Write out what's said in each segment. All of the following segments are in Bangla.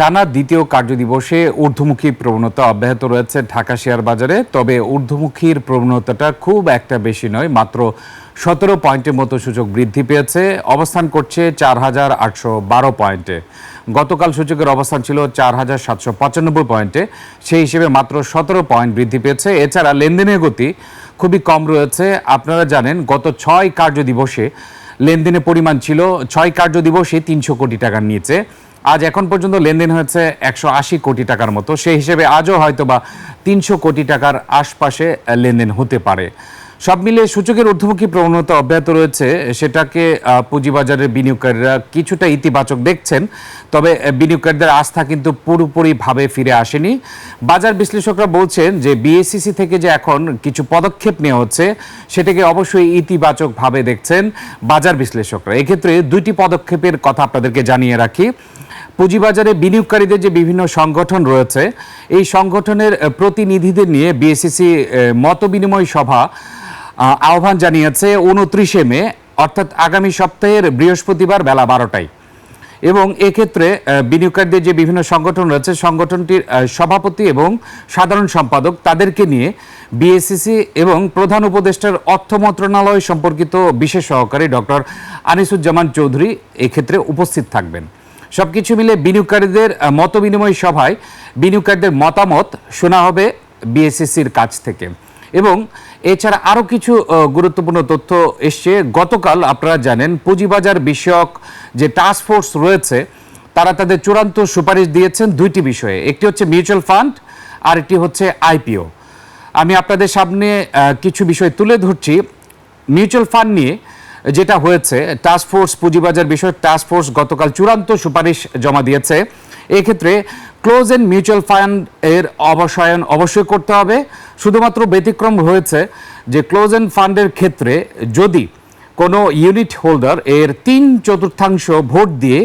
টানা দ্বিতীয় কার্যদিবসে ঊর্ধ্বমুখী প্রবণতা অব্যাহত রয়েছে ঢাকা শেয়ার বাজারে। তবে ঊর্ধ্বমুখীর প্রবণতাটা খুব একটা বেশি নয়, মাত্র সতেরো পয়েন্টের মতো সূচক বৃদ্ধি পেয়েছে। অবস্থান করছে চার হাজার আটশো বারো পয়েন্টে। গতকাল সূচকের অবস্থান ছিল চার হাজার সাতশো পঁচানব্বই পয়েন্টে। সেই হিসেবে মাত্র সতেরো পয়েন্ট বৃদ্ধি পেয়েছে। এছাড়া লেনদেনের গতি খুবই কম রয়েছে। আপনারা জানেন, গত ছয় কার্যদিবসে লেনদেনের পরিমাণ ছিল, ছয় কার্যদিবসে তিনশো কোটি টাকার নিচে। আজ এখন পর্যন্ত লেনদেন হয়েছে একশো আশি কোটি টাকার মতো। সেই হিসেবে আজও হয়তো বা তিনশো কোটি টাকার আশপাশে লেনদেন হতে পারে। সব মিলিয়ে সূচকের ঊর্ধ্বমুখী প্রবণতা অব্যাহত রয়েছে। সেটাকে পুঁজিবাজারের বিনিয়োগকারীরা কিছুটা ইতিবাচক দেখছেন। তবে বিনিয়োগকারীদের আস্থা কিন্তু পুরোপুরিভাবে ফিরে আসেনি। বাজার বিশ্লেষকরা বলছেন যে বিএসসিসি থেকে যে এখন কিছু পদক্ষেপ নেওয়া হচ্ছে, সেটাকে অবশ্যই ইতিবাচকভাবে দেখছেন বাজার বিশ্লেষকরা। এক্ষেত্রে দুইটি পদক্ষেপের কথা আপনাদেরকে জানিয়ে রাখি। পুঁজিবাজারে বিনিয়োগকারীদের যে বিভিন্ন সংগঠন রয়েছে, এই সংগঠনের প্রতিনিধিদের নিয়ে বিএসসিসি মত বিনিময় সভা আহ্বান জানিয়েছে উনত্রিশে মে, অর্থাৎ আগামী সপ্তাহের বৃহস্পতিবার বেলা বারোটায়। এবং এক্ষেত্রে বিনিয়োগকারীদের যে বিভিন্ন সংগঠন রয়েছে, সংগঠনটির সভাপতি এবং সাধারণ সম্পাদক, তাদেরকে নিয়ে বিএসসিসি এবং প্রধান উপদেষ্টার অর্থ মন্ত্রণালয় সম্পর্কিত বিশেষ সহকারী ডক্টর আনিসুজ্জামান চৌধুরী এক্ষেত্রে উপস্থিত থাকবেন। সবকিছু মিলে বিনিয়োগকারীদের মত বিনিময় সভায় বিনিয়োগকারীদের মতামত শোনা হবে বিএসসিসির কাছ থেকে। এবং এছাড়া আরও কিছু গুরুত্বপূর্ণ তথ্য এসছে। গতকাল আপনারা জানেন, পুঁজিবাজার বিষয়ক যে টাস্ক ফোর্স রয়েছে, তারা তাদের চূড়ান্ত সুপারিশ দিয়েছেন দুইটি বিষয়ে। একটি হচ্ছে মিউচুয়াল ফান্ড আর একটি হচ্ছে আইপিও আমি আপনাদের সামনে কিছু বিষয় তুলে ধরছি। মিউচুয়াল ফান্ড নিয়ে যেটা হয়েছে টাস্ক ফোর্স পুঁজিবাজার বিষয়ক টাস্ক ফোর্স গতকাল চূড়ান্ত সুপারিশ জমা দিয়েছে। এক্ষেত্রে ক্লোজ এন্ড মিউচুয়াল ফান্ড এর অবসায়ন অবশ্যই করতে হবে। শুধুমাত্র ব্যতিক্রম হয়েছে যে ক্লোজ এন্ড ফান্ডের ক্ষেত্রে যদি কোনো ইউনিট হোল্ডার এর তিন চতুর্থাংশ ভোট দিয়ে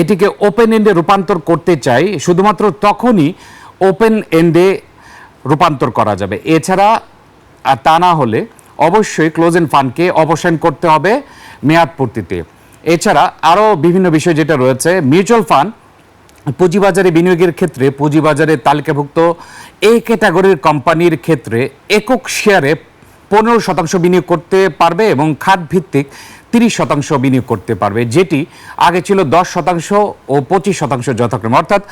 এটিকে ওপেন এন্ডে রূপান্তর করতে চাই শুধুমাত্র তখনই ওপেন এন্ডে রূপান্তর করা যাবে। এছাড়া তা না হলে অবশ্যই ক্লোজ এন্ড ফান্ডকে অবসান করতে হবে মেয়াদ পূর্তিতে। এছাড়া আরও বিভিন্ন বিষয় যেটা রয়েছে মিউচুয়াল ফান্ড পুঁজিবাজারে বিনিয়োগের ক্ষেত্রে পুঁজিবাজারে তালিকাভুক্ত এই ক্যাটাগরির কোম্পানির ক্ষেত্রে একক শেয়ারে পনেরো শতাংশ বিনিয়োগ করতে পারবে এবং খাত ভিত্তিক তিরিশ শতাংশ বিনিয়োগ করতে পারবে, যেটি আগে ছিল দশ শতাংশ ও পঁচিশ শতাংশ যথাক্রমে। অর্থাৎ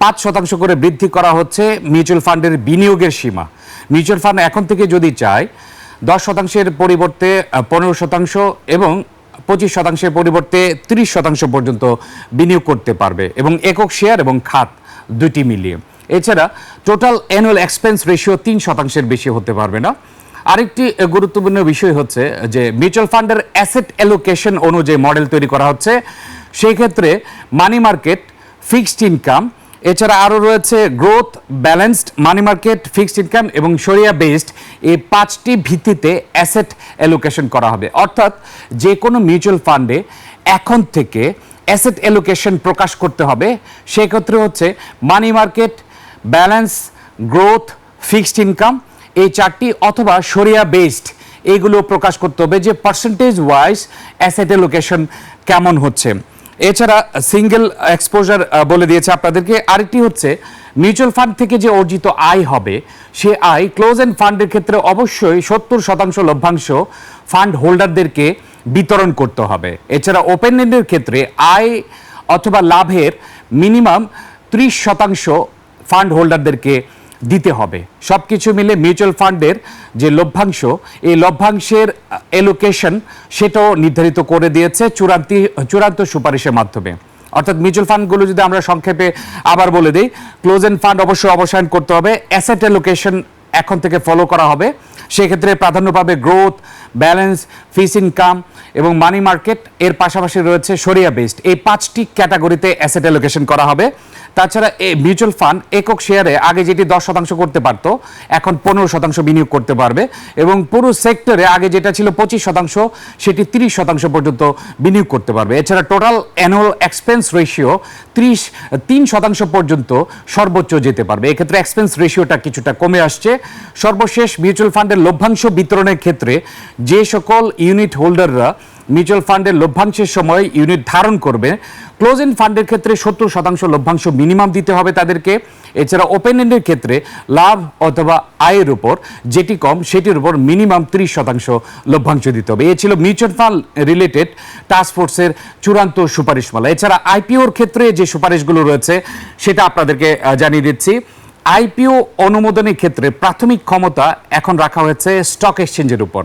পাঁচ শতাংশ করে বৃদ্ধি করা হচ্ছে মিউচুয়াল ফান্ডের বিনিয়োগের সীমা। মিউচুয়াল ফান্ড এখন থেকে যদি চায় দশ শতাংশের পরিবর্তে পনেরো শতাংশ এবং পঁচিশ শতাংশের পরিবর্তে তিরিশ শতাংশ পর্যন্ত বিনিয়োগ করতে পারবে এবং একক শেয়ার এবং খাত দুটি মিলিয়ে। এছাড়া টোটাল অ্যানুয়াল এক্সপেন্স রেশিও তিন শতাংশের বেশি হতে পারবে না। আরেকটি গুরুত্বপূর্ণ বিষয় হচ্ছে যে মিউচুয়াল ফান্ডের অ্যাসেট অ্যালোকেশন অনুযায়ী মডেল তৈরি করা হচ্ছে। সেই ক্ষেত্রে মানি মার্কেট ফিক্সড ইনকাম এছাড়া আরও রয়েছে growth balanced money market fixed income এবং সরিয়া বেসড এই পাঁচটি ভিত্তিতে অ্যাসেট অ্যালোকেশন করা হবে। অর্থাৎ যে কোনো মিউচুয়াল ফান্ডে এখন থেকে অ্যাসেট অ্যালোকেশন প্রকাশ করতে হবে। সেক্ষেত্রে হচ্ছে money market balance growth fixed income এই চারটি অথবা সরিয়া বেসড এইগুলো প্রকাশ করতে হবে যে পার্সেন্টেজ ওয়াইজ অ্যাসেট অ্যালোকেশন কেমন হচ্ছে। এছাড়া সিঙ্গেল এক্সপোজার বলে দিয়েছে আপনাদেরকে। আরেকটি হচ্ছে মিউচুয়াল ফান্ড থেকে যে অর্জিত আয় হবে, সে আয় ক্লোজ এন্ড ফান্ডের ক্ষেত্রে অবশ্যই সত্তর শতাংশ লভ্যাংশ ফান্ড হোল্ডারদেরকে বিতরণ করতে হবে। এছাড়া ওপেন এন্ডের ক্ষেত্রে আয় অথবা লাভের মিনিমাম ত্রিশ শতাংশ ফান্ড হোল্ডারদেরকে দিতে হবে। সব কিছু মিলে মিউচুয়াল ফান্ডের যে লভ্যাংশ, এই লভ্যাংশের এলোকেশন সেটাও নির্ধারিত করে দিয়েছে চূড়ান্ত চূড়ান্ত সুপারিশের মাধ্যমে। অর্থাৎ মিউচুয়াল ফান্ডগুলো যদি আমরা সংক্ষেপে আবার বলে দিই ক্লোজ এন্ড ফান্ড অবশ্যই অবসায়ন করতে হবে অ্যাসেট অ্যালোকেশন এখন থেকে ফলো করা হবে। সেক্ষেত্রে প্রাধান্য পাবে গ্রোথ ব্যালেন্স ফিস ইনকাম এবং মানি মার্কেট এর পাশাপাশি রয়েছে সরিয়া বেসড এই পাঁচটি ক্যাটাগরিতে অ্যাসেট অ্যালোকেশন করা হবে। তাছাড়া এই মিউচুয়াল ফান্ড একক শেয়ারে আগে যেটি দশ শতাংশ করতে পারত, এখন পনেরো শতাংশ বিনিয়োগ করতে পারবে এবং পুরো সেক্টরে আগে যেটা ছিল পঁচিশ শতাংশ, সেটি তিরিশ শতাংশ পর্যন্ত বিনিয়োগ করতে পারবে। এছাড়া টোটাল অ্যানুয়াল এক্সপেন্স রেশিও ত্রিশ, তিন শতাংশ পর্যন্ত সর্বোচ্চ যেতে পারবে। এক্ষেত্রে এক্সপেন্স রেশিওটা কিছুটা কমে আসছে। সর্বশেষ মিউচুয়াল ফান্ডের লভ্যাংশ বিতরণের ক্ষেত্রে যে সকল ইউনিট হোল্ডাররা মিউচুয়াল ফান্ডের লভ্যাংশের সময় ইউনিট ধারণ করবে, ক্লোজ এন্ড ফান্ডের ক্ষেত্রে সত্তর শতাংশ লভ্যাংশ মিনিমাম দিতে হবে তাদেরকে। এছাড়া ওপেন এন্ডের ক্ষেত্রে লাভ অথবা আয়ের উপর, যেটি কম, সেটির উপর মিনিমাম ত্রিশ শতাংশ লভ্যাংশ দিতে হবে। এ ছিল মিউচুয়াল ফান্ড রিলেটেড টাস্ক ফোর্সের চূড়ান্ত সুপারিশমালা। এছাড়া আইপিওর ক্ষেত্রে যে সুপারিশগুলো রয়েছে, সেটা আপনাদেরকে জানিয়ে দিচ্ছি। আইপিও অনুমোদনের ক্ষেত্রে প্রাথমিক ক্ষমতা এখন রাখা হয়েছে স্টক এক্সচেঞ্জের উপর।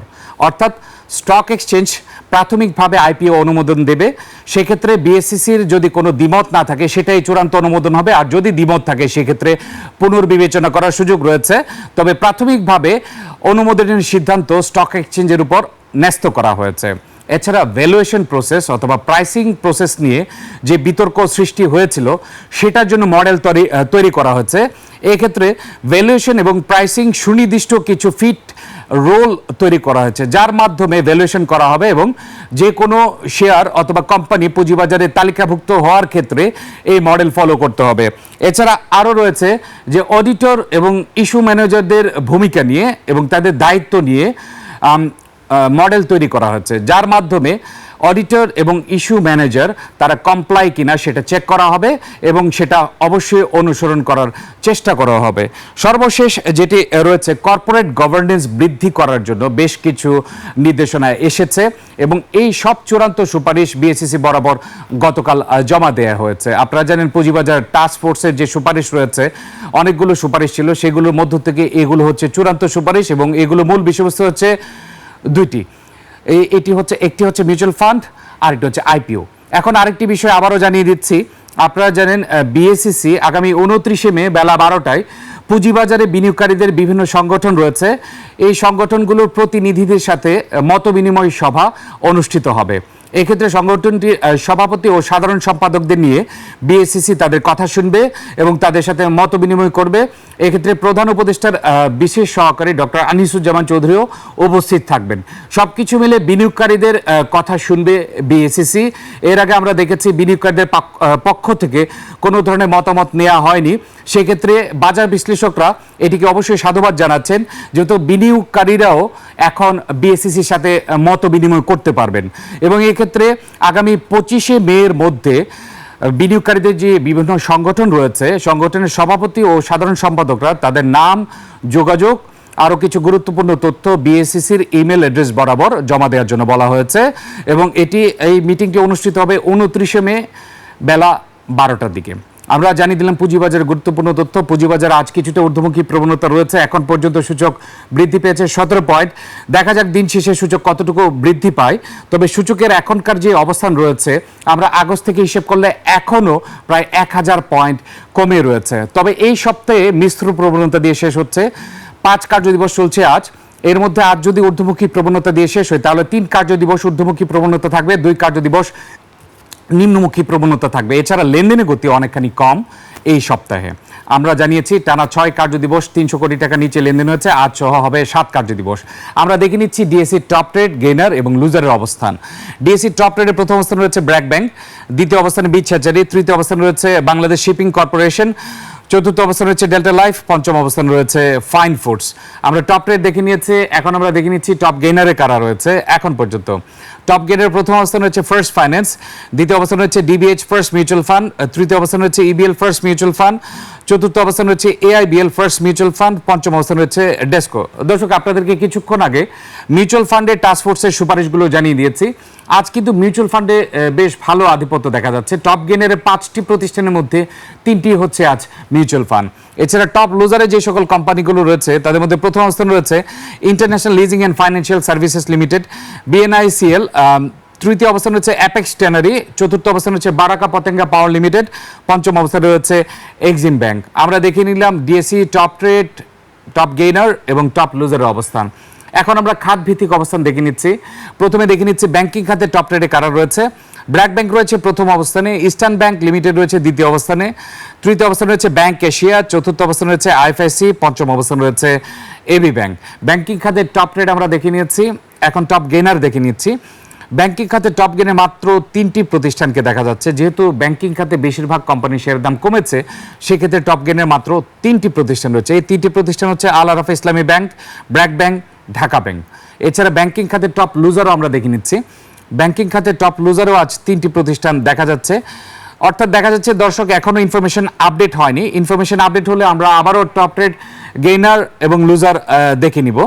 অর্থাৎ স্টক এক্সচেঞ্জ প্রাথমিকভাবে আইপিও অনুমোদন দেবে। সেক্ষেত্রে বিএসসিসির যদি কোনো দ্বিমত না থাকে, সেটাই চূড়ান্ত অনুমোদন হবে। আর যদি দ্বিমত থাকে, সেক্ষেত্রে পুনর্বিবেচনা করার সুযোগ রয়েছে। তবে প্রাথমিকভাবে অনুমোদনের সিদ্ধান্ত স্টক এক্সচেঞ্জের উপর ন্যস্ত করা হয়েছে। এছাড়া ভ্যালুয়েশন প্রসেস অথবা প্রাইসিং প্রসেস নিয়ে যে বিতর্ক সৃষ্টি হয়েছিল, সেটার জন্য মডেল তৈরি তৈরি করা হয়েছে। এক্ষেত্রে ভ্যালুয়েশন এবং প্রাইসিং সুনির্দিষ্ট কিছু ফিট রোল তৈরি করা হয়েছে, যার মাধ্যমে ভ্যালুয়েশন করা হবে এবং যে কোনো শেয়ার অথবা কোম্পানি পুঁজিবাজারে তালিকাভুক্ত হওয়ার ক্ষেত্রে এই মডেল ফলো করতে হবে। এছাড়া আরও রয়েছে যে অডিটর এবং ইস্যু ম্যানেজারদের ভূমিকা নিয়ে এবং তাদের দায়িত্ব নিয়ে মডেল তৈরি করা হচ্ছে যার মাধ্যমে অডিটর এবং ইস্যু ম্যানেজার তারা কমপ্লাই কিনা সেটা চেক করা হবে এবং সেটা অবশ্যই অনুসরণ করার চেষ্টা করা হবে। সর্বশেষ যেটি রয়েছে কর্পোরেট গভর্নেন্স বৃদ্ধি করার জন্য বেশ কিছু নির্দেশনা এসেছে এবং এই সব চূড়ান্ত সুপারিশ বিএসসিসি বরাবর গতকাল জমা দেওয়া হয়েছে। আপনারা জানেন পুঁজিবাজার টাস্ক ফোর্সের যে সুপারিশ রয়েছে, অনেকগুলো সুপারিশ ছিল, সেগুলোর মধ্য থেকে এগুলো হচ্ছে চূড়ান্ত সুপারিশ এবং এগুলো মূল বিষয়বস্তু হচ্ছে দুইটি। এটি হচ্ছে, একটি হচ্ছে মিউচুয়াল ফান্ড আরেকটি হচ্ছে আইপিও এখন আরেকটি বিষয় আবারও জানিয়ে দিচ্ছি। আপনারা জানেন বিএসসিসি আগামী উনত্রিশে মে বেলা বারোটায় পুঁজিবাজারে বিনিয়োগকারীদের বিভিন্ন সংগঠন রয়েছে। এই সংগঠনগুলোর প্রতিনিধিদের সাথে মত বিনিময় সভা অনুষ্ঠিত হবে। এক্ষেত্রে সংগঠনটির সভাপতি ও সাধারণ সম্পাদকদের নিয়ে বিএসসিসি তাদের কথা শুনবে এবং তাদের সাথে মত বিনিময় করবে। এক্ষেত্রে প্রধান উপদেষ্টার বিশেষ সহকারী ডক্টর আনিসুজ্জামান চৌধুরীও উপস্থিত থাকবেন। সবকিছু মিলে বিনিয়োগকারীদের কথা শুনবে বিএসসিসি এর আগে আমরা দেখেছি বিনিয়োগকারীদের পক্ষ থেকে কোনো ধরনের মতামত নেওয়া হয়নি। সেক্ষেত্রে বাজার বিশ্লেষকরা এটিকে অবশ্যই সাধুবাদ জানাচ্ছেন, যেহেতু বিনিয়োগকারীরাও এখন বিএসসিসির সাথে মত বিনিময় করতে পারবেন। এবং এক্ষেত্রে আগামী পঁচিশে মেয়ের মধ্যে বিনিয়োগকারীদের যে বিভিন্ন সংগঠন রয়েছে, সংগঠনের সভাপতি ও সাধারণ সম্পাদকরা, তাদের নাম, যোগাযোগ, আরও কিছু গুরুত্বপূর্ণ তথ্য বিএসসিসির ইমেল অ্যাড্রেস বরাবর জমা দেওয়ার জন্য বলা হয়েছে এবং এটি, এই মিটিংটি অনুষ্ঠিত হবে উনত্রিশে মে বেলা বারোটার দিকে। আমরা জানিয়ে দিলাম পুঁজিবাজারের গুরুত্বপূর্ণ তথ্য। পুঁজিবাজার আজ কিছুটা ঊর্ধ্বমুখী প্রবণতা রয়েছে। এখন পর্যন্ত সূচক বৃদ্ধি পেয়েছে সতেরো পয়েন্ট। দেখা যাক দিন শেষে সূচক কতটুকু বৃদ্ধি পায়। তবে সূচকের এখনকার যে অবস্থান রয়েছে, আমরা আগস্ট থেকে হিসেব করলে এখনও প্রায় এক হাজার পয়েন্ট কমে রয়েছে। তবে এই সপ্তাহে মিশ্র প্রবণতা দিয়ে শেষ হচ্ছে। পাঁচ কার্য দিবস চলছে আজ। এর মধ্যে আজ যদি ঊর্ধ্বমুখী প্রবণতা দিয়ে শেষ হয়, তাহলে তিন কার্য দিবস ঊর্ধ্বমুখী প্রবণতা থাকবে। দুই কার্য দিবস নিম্নমুখী প্রবণতা থাকবে। এছাড়া লেনদেনের গতি অনেকখানি কম এই সপ্তাহে। আমরা জানিয়েছি, টানা ছয় কার্যদিবস তিনশো কোটি টাকা নিচে লেনদেন হয়েছে, আজ সহ হবে সাত কার্য দিবস। আমরা দেখে নিচ্ছি ডিএসসি টপ ট্রেড, গেইনার এবং লুজারের অবস্থান। ডিএসসি টপ ট্রেডের প্রথম অবস্থান রয়েছে ব্র্যাক ব্যাংক, দ্বিতীয় অবস্থানে বিচ তৃতীয় অবস্থানে রয়েছে বাংলাদেশ শিপিং কর্পোরেশন। চতুর্থ অবস্থান রয়েছে ডেল্টা লাইফ পঞ্চম অবস্থান রয়েছে ফাইন ফুডস আমরা টপ রেট দেখে নিয়েছি, এখন আমরা দেখে নিচ্ছি টপ গেইনারে কারা রয়েছে, এখন পর্যন্ত। টপ গেইনের প্রথম অবস্থান রয়েছে ফার্স্ট ফাইন্যান্স দ্বিতীয় অবস্থান রয়েছে ডিবিএইচ ফার্স্ট মিউচুয়াল ফান্ড তৃতীয় অবস্থান রয়েছে ইবিএল ফার্স্ট মিউচুয়াল ফান্ড চতুর্থ অবস্থান রয়েছে এআইবিএল ফার্স্ট মিউচুয়াল ফান্ড পঞ্চম অবস্থান রয়েছে ডেস্কো দর্শক, আপনাদেরকে কিছুক্ষণ আগে মিউচুয়াল ফান্ডের টাস্ক ফোর্সের সুপারিশগুলো জানিয়ে দিয়েছি। আজ কিন্তু মিউচুয়াল ফান্ডে বেশ ভালো আধিপত্য দেখা যাচ্ছে। টপ গেনের পাঁচটি প্রতিষ্ঠানের মধ্যে তিনটি হচ্ছে আজ মিউচুয়াল ফান্ড এছাড়া টপ লুজারে যে সকল কোম্পানিগুলো রয়েছে, তাদের মধ্যে প্রথম অবস্থান রয়েছে International Leasing and Financial Services Limited BNICL তৃতীয় অবস্থান রয়েছে অ্যাপেক্স ট্যানারি চতুর্থ অবস্থান রয়েছে বারাকা পতেঙ্গা পাওয়ার লিমিটেড পঞ্চম অবস্থানে রয়েছে এক্সিম ব্যাংক আমরা দেখে নিলাম DSC top trade top gainer এবং টপ লুজারের অবস্থান। এখন আমরা খাত ভিত্তিক অবস্থান দেখে নিচ্ছি। প্রথমে দেখে নিচ্ছি ব্যাংকিং খাতে টপ রেটে কারা রয়েছে। ব্র্যাক ব্যাংক রয়েছে প্রথম অবস্থানে ইস্টার্ন ব্যাংক লিমিটেড রয়েছে দ্বিতীয় অবস্থানে, তৃতীয় অবস্থানে রয়েছে ব্যাংক এশিয়া চতুর্থ অবস্থানে রয়েছে আইএফআইসি পঞ্চম অবস্থান রয়েছে এবি ব্যাংক ব্যাংকিং খাতের টপ ট্রেড আমরা দেখে নিয়েছি, এখন টপ গেইনার দেখে নিচ্ছি। ব্যাংকিং খাতে টপ গেনে মাত্র তিনটি প্রতিষ্ঠানকে দেখা যাচ্ছে। যেহেতু ব্যাংকিং খাতে বেশিরভাগ কোম্পানির শেয়ারের দাম কমেছে, সেক্ষেত্রে টপ গেনের মাত্র তিনটি প্রতিষ্ঠান রয়েছে। এই তিনটি প্রতিষ্ঠান হচ্ছে Al Arafah Islami bank, BRAC bank, Dhaka bank. এছাড়া ব্যাংকিং খাতে টপ লুজারও আমরা দেখে নিচ্ছি। ব্যাংকিং খাতে টপ লুজারও আজ তিনটি প্রতিষ্ঠান দেখা যাচ্ছে। অর্থাৎ দেখা যাচ্ছে, দর্শক এখনও ইনফরমেশন আপডেট হয়নি। ইনফরমেশন আপডেট হলে আমরা আবারও টপ রেট গেইনার এবং লুজার দেখে নিব।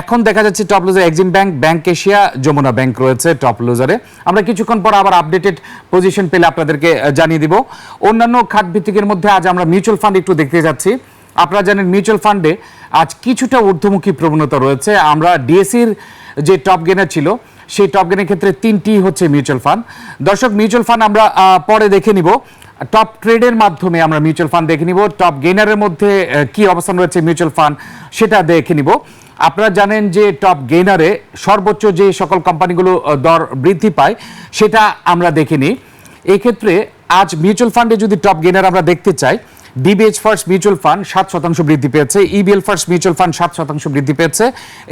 এখন দেখা যাচ্ছে top loser Exim bank bank Asia Jamuna bank রয়েছে টপ লুজারে আমরা কিছুক্ষণ পর আবার আপডেটেড পজিশন পেলে আপনাদেরকে জানিয়ে দিব। অন্যান্য খাত ভিত্তিকের মধ্যে আজ আমরা মিউচুয়াল ফান্ড একটু দেখতে যাচ্ছি। আপনারা জানেন মিউচুয়াল ফান্ডে আজ কিছুটা ঊর্ধ্বমুখী প্রবণতা রয়েছে। আমরা ডিএসির যে টপ গেনার ছিল, সেই টপ গেনের ক্ষেত্রে তিনটি হচ্ছে মিউচুয়াল ফান্ড দর্শক মিউচুয়াল ফান্ড আমরা পরে দেখে নিব। টপ ট্রেডের মাধ্যমে আমরা মিউচুয়াল ফান্ড দেখে নিব। টপ গেইনারের মধ্যে কি অবস্থান রয়েছে মিউচুয়াল ফান্ড সেটা দেখে নিব। আপনারা জানেন যে টপ গেইনারে সর্বোচ্চ যে সকল কোম্পানিগুলো দর বৃদ্ধি পায়, সেটা আমরা দেখে নিই। এক্ষেত্রে আজ মিউচুয়াল ফান্ডে যদি টপ গেইনার আমরা দেখতে চাই ডিবিএইচ ফার্স্ট মিউচুয়াল ফান্ড সাত শতাংশ বৃদ্ধি পেয়েছে ইবিএল ফার্স্ট মিউচুয়াল ফান্ড সাত শতাংশ বৃদ্ধি পেয়েছে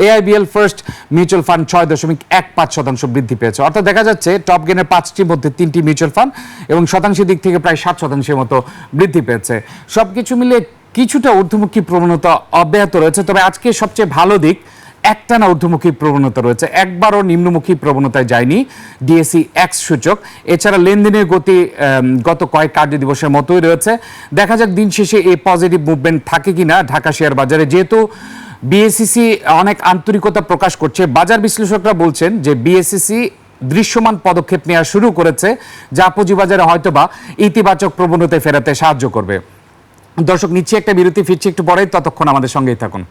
এআইবিএল ফার্স্ট মিউচুয়াল ফান্ড ছয় দশমিক এক পাঁচ শতাংশ বৃদ্ধি পেয়েছে। অর্থাৎ দেখা যাচ্ছে টপ গেনের পাঁচটির মধ্যে তিনটি মিউচুয়াল ফান্ড এবং শতাংশের দিক থেকে প্রায় সাত শতাংশের মতো বৃদ্ধি পেয়েছে। সবকিছু মিলে কিছুটা ঊর্ধ্বমুখী প্রবণতা অব্যাহত রয়েছে, তবে আজকে সবচেয়ে ভালো দিক একটানা ঊর্ধ্বমুখী প্রবণতা রয়েছে। একবারও নিম্নমুখী প্রবণতায় যায়নি ডিএসি এক্স সূচক। এছাড়া লেনদেনের গতি গত কয়েক কার্য দিবসের মতোই রয়েছে। দেখা যাক দিন শেষে এই পজিটিভ মুভমেন্ট থাকে কিনা ঢাকা শেয়ার বাজারে। যেহেতু বিএসসিসি অনেক আন্তরিকতা প্রকাশ করছে, বাজার বিশ্লেষকরা বলছেন যে বিএসসিসি দৃশ্যমান পদক্ষেপ নেওয়া শুরু করেছে, যা পুঁজিবাজারে হয়তোবা ইতিবাচক প্রবণতায় ফেরাতে সাহায্য করবে। দর্শক, নিচ্ছে একটা বিরতি, ফিরছি একটু পরে ততক্ষণ আমাদের সঙ্গেই থাকুন।